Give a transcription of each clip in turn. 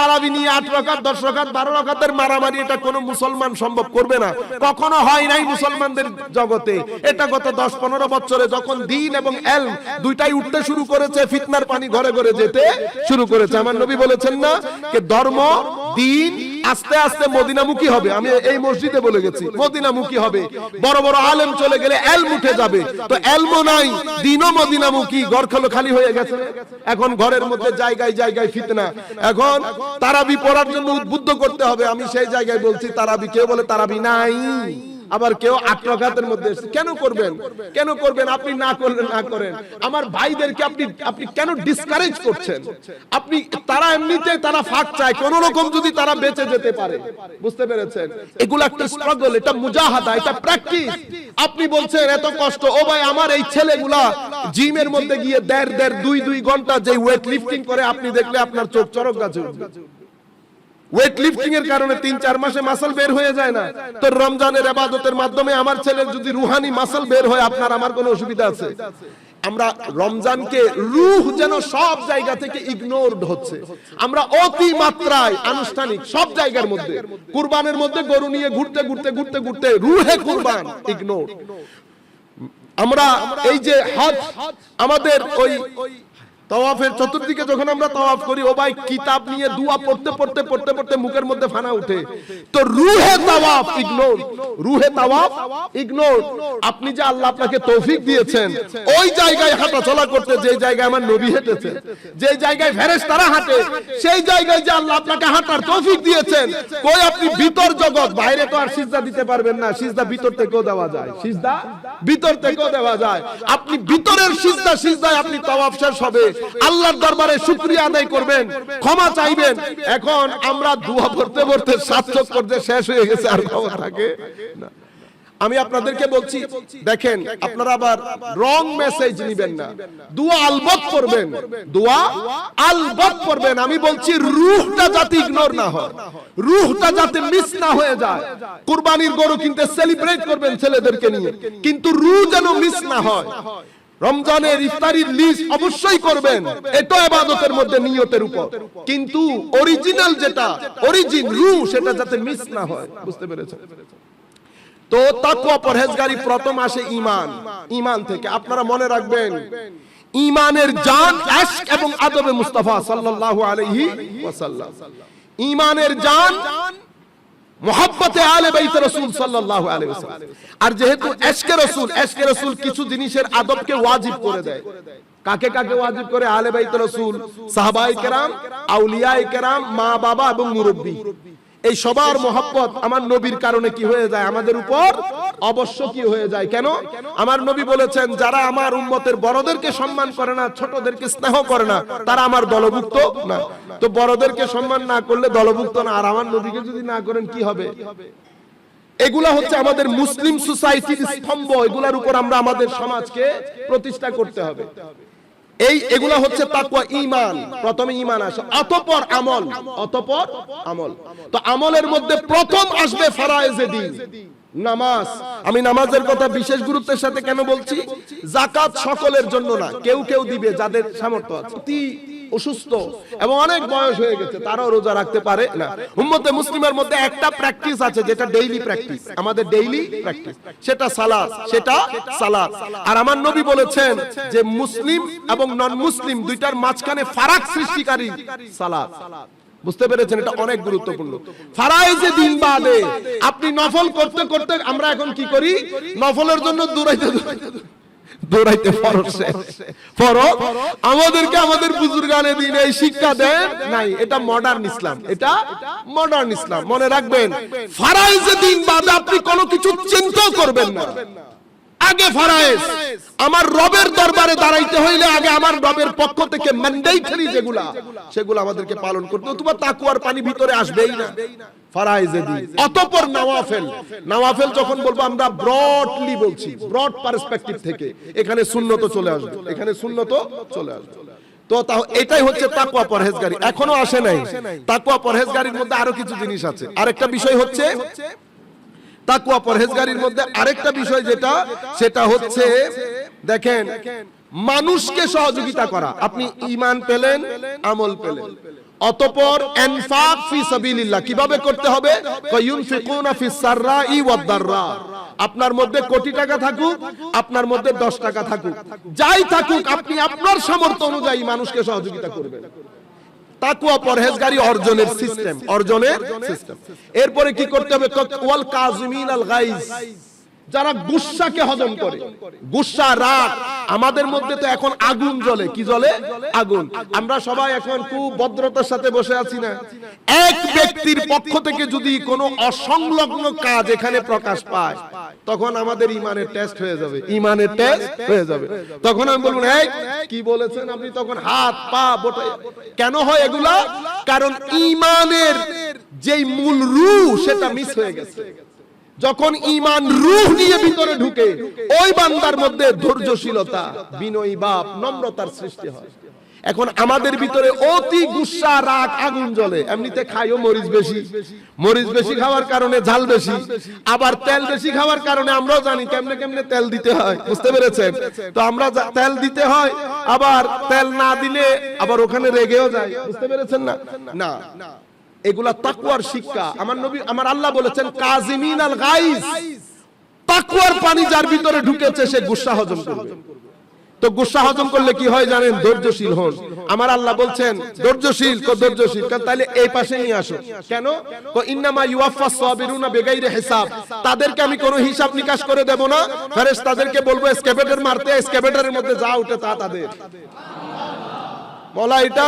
তারাবি নিয়ে আট রকাত, দশ রকাত, বারো রকাতের মারামারি, এটা কোনো মুসলমান সম্ভব করবে না। কখনো হয় নাই মুসলমানদের জগতে। এটা গত দশ পনেরো বছরে যখন দিন এবং এল দুইটাই উঠতে শুরু করেছে, ফিতনার পানি ঘরে ঘরে যেতে শুরু করেছে। আমার নবী বলেছেন না, যে ধর্ম দিন আস্তে আস্তে মদিনামুখী হবে। আমি এই মসজিদে বলে গেছি, মদিনামুখী হবে। বড় বড় আলেম চলে গেলে এলম উঠে যাবে। তো এলমো নাই, দিনও মদিনামুখী ঘর খালো খালি হয়ে গেছে। এখন ঘরের মধ্যে জায়গায় জায়গায় ফিতনা। এখন তারাবি পড়ার জন্য উদ্বুদ্ধ করতে হবে। আমি সেই জায়গায় বলছি, তারাবি কেউ বলে তারাবি নাই? আবার কেউ আট রকাতের মধ্যে। কেন করবেন? কেন করবেন? আপনি না করলে না করেন। আমার ভাইদেরকে আপনি আপনি কেন ডিসকারেজ করছেন? আপনি, তারা এমনিতে তারা ফাঁক চায়, কোন রকম যদি তারা বেঁচে যেতে পারে। বুঝতে পেরেছেন? এগুলো একটা স্ট্রাগল এটা মুজাহাদা, এটা প্র্যাকটিস আপনি বলছেন, এত কষ্ট। ও ভাই, আমার এই ছেলেগুলা জিমের মধ্যে গিয়ে দেড় দেড়, দুই দুই ঘণ্টা যে ওয়েট লিফটিং করে, আপনি দেখলে আপনার চোখ চরক গাছে উঠবে। ওয়েট লিফটিং এর কারণে তিন চার মাসে মাসল বের হয়ে যায় না। তো রমজানের আবাদতের মাধ্যমে আমার ছেলের যদি রুহানি মাসল বের হয় আপনার আমার কোনো অসুবিধা আছে? আমরা রমজানকে রুহ যেন সব জায়গা থেকে ইগনোরড হচ্ছে। আমরা অতি মাত্রায় আনুষ্ঠানিক সব জায়গার মধ্যে কুরবানের মধ্যে গরু নিয়ে ঘুরতে ঘুরতে ঘুরতে ঘুরতে রুহে কুরবান ইগনোর আমরা এই যে হজ আমাদের ওই তাওয়াফের চতুর্দিকে যখন আমরা তাওয়াফ করি, ও ভাই, কিতাব নিয়ে দুয়া পড়তে পড়তে পড়তে পড়তে মুখের মধ্যে ফানা উঠে। তো রুহে তাওয়াফ ইগনোর রুহে তাওয়াফ ইগনোর আপনি যে আল্লাহ আপনাকে তৌফিক দিয়েছেন, ওই জায়গায় হাঁটা চলা করতে, যে জায়গায় আমার নবী হেঁটেছে, যে জায়গায় ফেরেশতারা হাঁটে, সেই জায়গায় যে আল্লাহ আপনাকে হাঁটার তৌফিক দিয়েছেন, কই আপনি ভিতর জগৎ? বাইরে তো আর সিজদা দিতে পারবেন না। সিজদা ভিতর থেকেও দেওয়া যায়। সিজদা ভিতর থেকেও দেওয়া যায়। আপনি ভিতরের সিজদা, সিজদায় আপনি তাওয়াফ শেষ হবে। আল্লাহর দরবারে শুকরিয়া আদায় করবেন, ক্ষমা চাইবেন। এখন আমরা দুয়া পড়তে পড়তে সাতশো করতে শেষ হয়ে গেছে, আর ক্ষমা থাকে আমি আপনাদেরকে বলছি, দেখেন, আপনারা আবার রং মেসেজ নিবেন না। দোয়া আলবত করবেন দোয়া আলবত করবেন আমি বলছি, রুহটা যাতে ইগনোর না হয়, রুহটা যাতে মিস না হয়ে যায়। কুরবানির গরু কিনতে সেলিব্রেট করবেন ছেলেদেরকে নিয়ে। কিন্তু রুহ যেন মিস না হয় রমজানের ইফতারির লিস্ট অবশ্যই করবেন। এটা ইবাদতের মধ্যে নিয়তের উপর। কিন্তু অরিজিনাল যেটা অরিজিন রু সেটা যাতে মিস না হয়। বুঝতে পেরেছেন? তো তাকওয়া পরহেজগারি প্রথম আসে ঈমান। ঈমান থেকে। আপনারা মনে রাখবেন ঈমানের জান আশক এবং আদবে মুস্তাফা সাল্লাল্লাহু আলাইহি ওয়াসাল্লাম। ঈমানের জান মোহাব্বতে আলে বাইতে রসুল সাল্লাল্লাহু আলাইহি ওয়াসাল্লাম। আর যেহেতু এশকে রসুল এশকে রসুল কিছু জিনিসের আদবকে ওয়াজিব করে দেয়। কাকে কাকে ওয়াজিব করে? আলে বাইতে রসুল, সাহাবায়ে কেরাম, আউলিয়ায়ে কেরাম মা বাবা এবং মুরব্বি। এই সবার মোহাব্বত আমার নবীর কারণে কি হয়ে যায়? আমাদের উপর অবশ্য কি হয়ে যায়? কেন? আমার নবী বলেছেন, যারা আমার উম্মতের বড়দেরকে সম্মান করে না, ছোটদেরকে স্নেহ করে না, তারা আমার দলভুক্ত না। তো বড়দেরকে সম্মান না করলে দলভুক্ত না। আর আমার নবীকে যদি না করেন, কি হবে? এগুলা হচ্ছে আমাদের মুসলিম সোসাইটির স্তম্ভ। এগুলার উপর আমরা আমাদের সমাজকে প্রতিষ্ঠা করতে হবে। এই এগুলা হচ্ছে তাকুয়া ঈমান। প্রথমে ঈমান আসে, অতঃপর আমল অতঃপর আমল। তো আমলের মধ্যে প্রথম আসবে ফারায়েজে দিন। নামাজ। আমি নামাজের কথা বিশেষ গুরুত্বের সাথে কেন বলছি? জাকাত সকলের জন্য না, কেউ কেউ দিবে যাদের সামর্থ্য আছে। অতি অসুস্থ এবং অনেক বয়স হয়ে গেছে, তারাও রোজা রাখতে পারে না। উম্মতে মুসলিমের মধ্যে একটা প্র্যাকটিস আছে, যেটা ডেইলি প্র্যাকটিস আমাদের ডেইলি প্র্যাকটিস সেটা সালাত সেটা সালাত। আর আমার নবী বলেছেন যে, মুসলিম এবং নন মুসলিম দুইটার মাঝখানে ফারাক সৃষ্টিকারী সালাত। বুঝতে পেরেছেন? এটা অনেক গুরুত্বপূর্ণ। ফারাইজে দিন বাদে আপনি নফল করতে করতে আমরা এখন কি করি? নফলের জন্য দৌড়াইতে দৌড়াইতে শেষ। ফরজ? আমাদেরকে আমাদের বুজুর্গানে দিন এই শিক্ষা দেন? নাই, এটা মডার্ন ইসলাম এটা মডার্ন ইসলাম মনে রাখবেন, ফারাইজে দিন বাদে আপনি কোনো কিছু চিন্তা করবেন না। আগে ফারাইজ আমার রবের দরবারে দাঁড়াইতে হইলে আগে আমার রবের পক্ষ থেকে ম্যান্ডেটরি যেগুলা। সেগুলো আমাদেরকে পালন করতে তোমার তাকুয়ার পানি ভিতরে আসবেই না। ফারাইজে দিন অতঃপর যখন বলব, আমরা ব্রডলি বলছি ব্রড থেকে। এখানে শূন্যত চলে আসবে। এখানে চলে আসবে। তো, এটাই হচ্ছে তাকুয়া পরহেজগারি। এখনও আসে নাই। তাকুয়া পরহেজগারির মধ্যে আরও কিছু জিনিস আছে। আরেকটা বিষয় হচ্ছে তাকুয়া পরহেজগারির মধ্যে আরেকটা বিষয় যেটা, সেটা হচ্ছে, দেখেন, মানুষকে সহযোগিতা করা। আপনি ইমান পেলেন, আমল পেলেন। অতপর এনফাক ফি সাবিলিল্লাহ, কীভাবে করতে হবে? ইউনফিকুনা ফিস সাররাই ওয়াদ দাররা। আপনার মধ্যে কোটি টাকা থাকুক, আপনার মধ্যে 10 টাকা থাকুক। যাই থাকুক, আপনি আপনার সামর্থ্য অনুযায়ী মানুষকে সহযোগিতা করবেন। তাকুয়া পরহেজগারি অর্জনের সিস্টেম অর্জনের সিস্টেম এরপরে কি করতে হবে? ওয়াল কাজমিন আল গাইজ যারা গুসাকে হজম করে। গুসা রাগ আমাদের মধ্যে তো এখন আগুন জ্বলে। কি জ্বলে? আগুন। আমরা সবাই এখন খুব ভদ্রতার সাথে বসে আছি না? এক ব্যক্তির পক্ষ থেকে যদি কোনো অসংলগ্ন কাজ এখানে প্রকাশ পায়, তখন আমাদের ইমানের টেস্ট হয়ে যাবে। ইমানের টেস্ট হয়ে যাবে। তখন আমি বলব, এই, কি বলেছেন আপনি? তখন হাত, পা, বোটে। কেন হয় এগুলা? কারণ ইমানের যেই মূল রু, সেটা মিস হয়ে গেছে। যখন ইমান রূহ নিয়ে ভিতরে ঢুকে, ওই বান্দার মধ্যে ধৈর্যশীলতা, বিনয়ী বাপ নম্রতার সৃষ্টি হয়। এখন আমাদের ভিতরে অতি গুসা, রাগ, আগুন জ্বলে। এমনিতে খাইও মরিচ বেশি। মরিচ বেশি খাওয়ার কারণে ঝাল বেশি। আবার তেল বেশি খাওয়ার কারণে আমরাও জানি কেমনে কেমনে তেল দিতে হয়। বুঝতে পেরেছেন? তো আমরা তেল দিতে হয়, আবার তেল না দিলে আবার ওখানে রেগেও যায়। বুঝতে পেরেছেন না? না। এগুলা তাকুয়ার শিক্ষা। আমার নবী, আমার আল্লাহ বলেছেন, কাজিমিন আল গাইজ। তাকুয়ার পানি যার ভিতরে ঢুকেছে, সে গুসা হজম করবে। তো গুসা হজম করলে কি হয় জানেন? ধৈর্যশীল হন। আমার আল্লাহ বলছেন, ধৈর্যশীল, কো ধৈর্যশীল। কারণ তাহলে এই পাশে নিয়ে আসো। কেন? কো ইন্নামা ইউয়াফাস সাবিরুনা বিগাইরি হিসাব। তাদেরকে আমি কোনো হিসাব নিকাশ করে দেব না। ফেরেশতাদেরকে বলব এসকেভেটর মারতে এসকেভেটরের মধ্যে যা উঠে তা তাদের। বলা এটা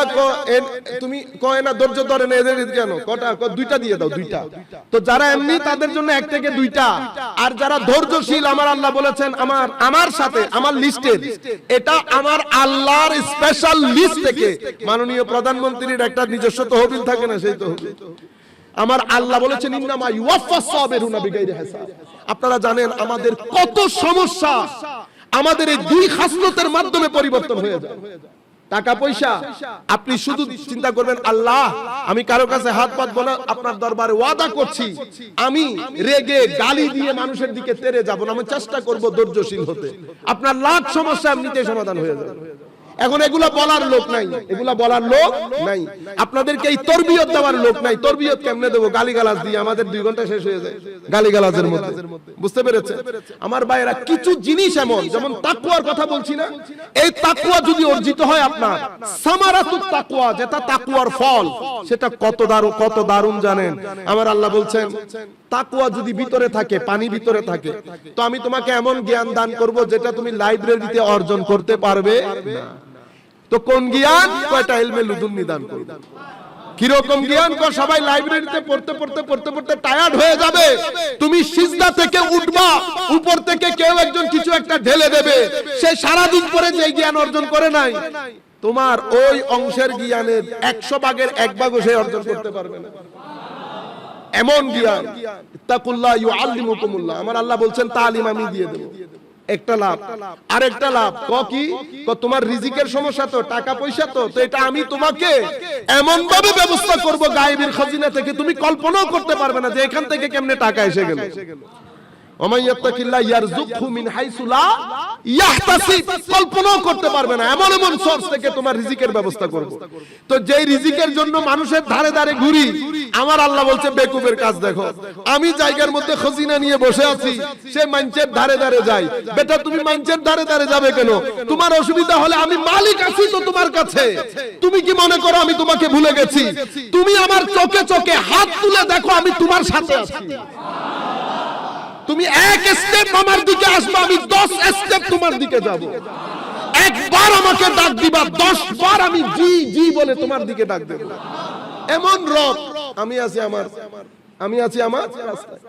তুমি কয় না, ধৈর্য ধরে না এদের কেন? কটা দুইটা দিয়ে দাও, দুইটা। তো যারা এমনি তাদের জন্য এক থেকে দুইটা। আর যারা ধৈর্যশীল, আমার আল্লাহ বলেছেন, আমার আমার সাথে, আমার লিস্টের এটা আমার আল্লাহর স্পেশাল লিস্ট থেকে। মাননীয় প্রধানমন্ত্রীর একটা নিজস্ব তহবিল থাকে না সেই তহবিল? আমার আল্লাহ বলেছেন, ইন্নামা ইউয়াফাস সাবিরুনা আপনারা জানেন, আমাদের কত সমস্যা আমাদের এই দুই খাসলতের মাধ্যমে পরিবর্তন হয়ে যায়। টাকা পয়সা। আপনি শুধু চিন্তা করবেন আল্লাহ আমি কারও কাছে হাত পাতবো না আপনার দরবারে ওয়াদা করছি। আমি রেগে গালি দিয়ে মানুষের দিকে তেরে যাব না আমি চেষ্টা করব ধৈর্যশীল হতে। আপনার লাখ সমস্যা এমনিতে সমাধান হয়ে যাবে। এখন এগুলা বলার লোক নাই এগুলা বলার লোক নাই। আপনাদেরকে এই তরবিয়ত দেওয়ার লোক নাই। তরবিয়ত কেমনে দেবো? গালিগালাজ দিয়ে আমাদের দুই ঘণ্টা শেষ হয়ে যায়। গালিগালাজের মধ্যে। বুঝতে পেরেছে আমার ভাইয়েরা কিছু জিনিস এমন যেমন তাকুয়ার কথা বলছি না। এই তাকুয়া যদি অর্জিত হয় আপনার সামারাতুত তাকুয়া যেটা তাকুয়ার ফল সেটা কত দারুণ কত দারুণ জানেন? আমার আল্লাহ বলছেন তাকুয়া যদি ভিতরে থাকে পানি ভিতরে থাকে তো আমি তোমাকে এমন জ্ঞান দান করব যেটা তুমি লাইব্রেরিতে অর্জন করতে পারবে না। তো কোন জ্ঞান? কয়টা এলমে লুদুন নিদান করবে। কীরকম জ্ঞান কর সবাই লাইব্রেরিতে পড়তে পড়তে পড়তে পড়তে টায়ার্ড হয়ে যাবে। তুমি সিজদা থেকে উঠবা, উপর থেকে কেউ একজন কিছু একটা ঢেলে দেবে। সে সারা দিন পরে যে জ্ঞান অর্জন করে নাই, তোমার ওই অংশের জ্ঞানের একশো ভাগের এক ভাগও সে অর্জন করতে পারবে না। এমন জ্ঞান, ইত্তাকুল্লাহ ইউআল্লিমুকুমুল্লাহ। আমার আল্লাহ বলছেন, তালিম আমি দিয়ে দেব। একটা লাভ। আর একটা লাভ, ক কি? তোমার রিজিকের সমস্যা তো, টাকা পয়সা তো তো এটা আমি তোমাকে এমন ভাবে ব্যবস্থা করব গায়েবের খাজিনা থেকে, তুমি কল্পনাও করতে পারবে না যে এখান থেকে কেমনে টাকা এসে গেল। বেকুবের কাজ দেখো। আমি জায়গার মধ্যে খজিনা নিয়ে বসে আছি, সে মাঞ্চের ধারে ধারে যাই বেটা, তুমি মাঞ্চের ধারে ধারে যাবে কেন? তোমার অসুবিধা হলে আমি মালিক আছি তো তোমার কাছে। তুমি কি মনে করো আমি তোমাকে ভুলে গেছি? তুমি আমার চোখে চোখে হাত তুলে দেখো আমি তোমার সাথে আছি। তুমি এক স্টেপ আমার দিকে আসবে, আমি দশ স্টেপ তোমার দিকে যাব একবার আমাকে ডাক দিবা দশ বার আমি জি জি বলে তোমার দিকে ডাক দেব এমন রব আমি আছি আমার, আমি আছি আমার রাস্তায়।